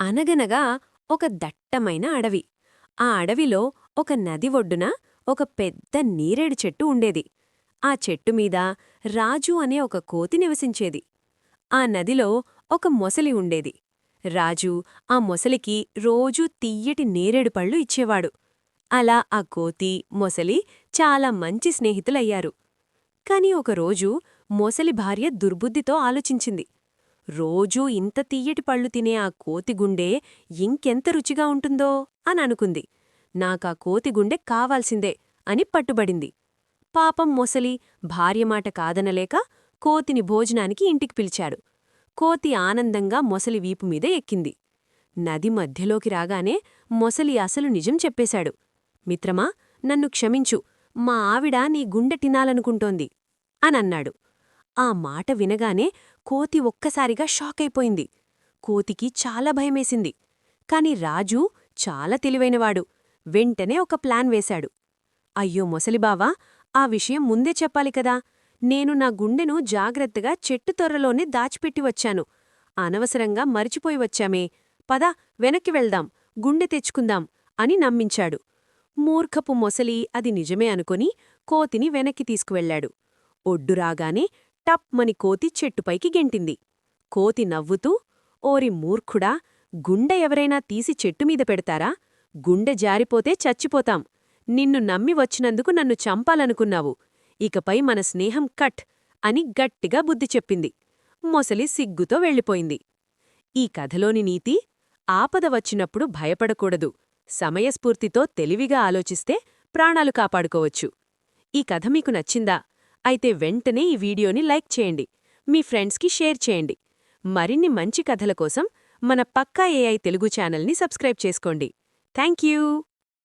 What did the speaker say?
అనగనగా ఒక దట్టమైన అడవి. ఆ అడవిలో ఒక నది ఒడ్డున ఒక పెద్ద నీరేడు చెట్టు ఉండేది. ఆ చెట్టు మీద రాజు అనే ఒక కోతి నివసించేది. ఆ నదిలో ఒక మొసలి ఉండేది. రాజు ఆ మొసలికి రోజూ తియ్యటి నేరేడు పళ్ళు ఇచ్చేవాడు. అలా ఆ కోతి మొసలి చాలా మంచి స్నేహితులయ్యారు. కాని ఒకరోజు మొసలి భార్య దుర్బుద్ధితో ఆలోచించింది. రోజూ ఇంత తియ్యటి పళ్ళు తినే ఆ కోతిగుండె ఇంకెంత రుచిగా ఉంటుందో అని అనుకుంది. నాకా కోతిగుండె కావాల్సిందే అని పట్టుబడింది. పాపం మొసలి భార్యమాట కాదనలేక కోతిని భోజనానికి ఇంటికి పిలిచాడు. కోతి ఆనందంగా మొసలి వీపుమీద ఎక్కింది. నది మధ్యలోకి రాగానే మొసలి అసలు నిజం చెప్పేశాడు. మిత్రమా నన్ను క్షమించు. మా ఆవిడ నీ గుండె తినాలనుకుంటోంది అనన్నాడు ఆ మాట వినగానే కోతి ఒక్కసారిగా షాకైపోయింది. కోతికి చాలా భయమేసింది. కాని రాజు చాలా తెలివైనవాడు. వెంటనే ఒక ప్లాన్ వేశాడు. అయ్యో మొసలిబావా ఆ విషయం ముందే చెప్పాలి కదా. నేను నా గుండెను జాగ్రత్తగా చెట్టు తొర్రలోనే దాచిపెట్టి వచ్చాను. అనవసరంగా మరిచిపోయి వచ్చామే. పద వెనక్కి వెళ్దాం. గుండె తెచ్చుకుందాం అని నమ్మించాడు. మూర్ఖపు మొసలి అది నిజమే అనుకొని కోతిని వెనక్కి తీసుకువెళ్ళాడు ఒడ్డు టప్ టప్మని కోతి చెట్టుపైకి గెంటింది. కోతి నవ్వుతూ ఓరి మూర్ఖుడా గుండె ఎవరైనా తీసి చెట్టుమీద పెడతారా? గుండె జారిపోతే చచ్చిపోతాం. నిన్ను నమ్మి వచ్చినందుకు నన్ను చంపాలనుకున్నావు. ఇకపై మన స్నేహం కట్ అని గట్టిగా బుద్ధి చెప్పింది. మొసలి సిగ్గుతో వెళ్ళిపోయింది. ఈ కథలోని నీతి ఆపద వచ్చినప్పుడు భయపడకూడదు. సమయస్ఫూర్తితో తెలివిగా ఆలోచిస్తే ప్రాణాలు కాపాడుకోవచ్చు. ఈ కథ మీకు నచ్చిందా? అయితే వెంటనే ఈ వీడియోని లైక్ చేయండి. మీ ఫ్రెండ్స్కి షేర్ చేయండి. మరిన్ని మంచి కథల కోసం మన పక్కా ఏఐ తెలుగు ఛానల్ని సబ్స్క్రైబ్ చేసుకోండి. Thank you